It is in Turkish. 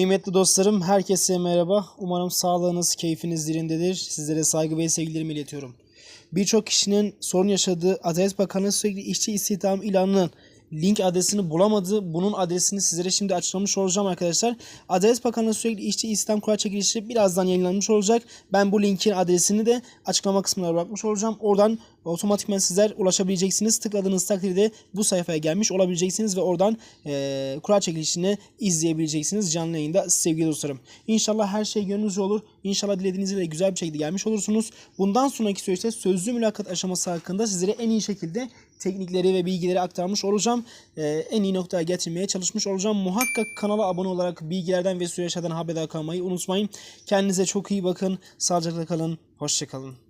Kıymetli dostlarım, herkese merhaba. Umarım sağlığınız, keyfiniz yerindedir. Sizlere saygı ve sevgilerimi iletiyorum. Birçok kişinin sorun yaşadığı Adalet Bakanı sürekli işçi istihdam ilanının link adresini bulamadı. Bunun adresini sizlere şimdi açıklamış olacağım arkadaşlar. Adalet Bakanı sürekli işçi istihdam kura çekilişi birazdan yayınlanmış olacak. Ben bu linkin adresini de açıklama kısmına bırakmış olacağım. Oradan otomatikman sizler ulaşabileceksiniz. Tıkladığınız takdirde bu sayfaya gelmiş olabileceksiniz ve oradan eee kura çekilişini izleyebileceksiniz canlı yayında sevgili dostlarım. İnşallah her şey gönlünüzce olur. İnşallah dilediğinizde de güzel bir şekilde gelmiş olursunuz. Bundan sonraki süreçte sözlü mülakat aşaması hakkında sizlere en iyi şekilde teknikleri ve bilgileri aktarmış olacağım. Eee, en iyi noktaya getirmeye çalışmış olacağım. Muhakkak kanala abone olarak bilgilerden ve süreçlerden haberdar kalmayı unutmayın. Kendinize çok iyi bakın. Sağlıcakla kalın. Hoşçakalın.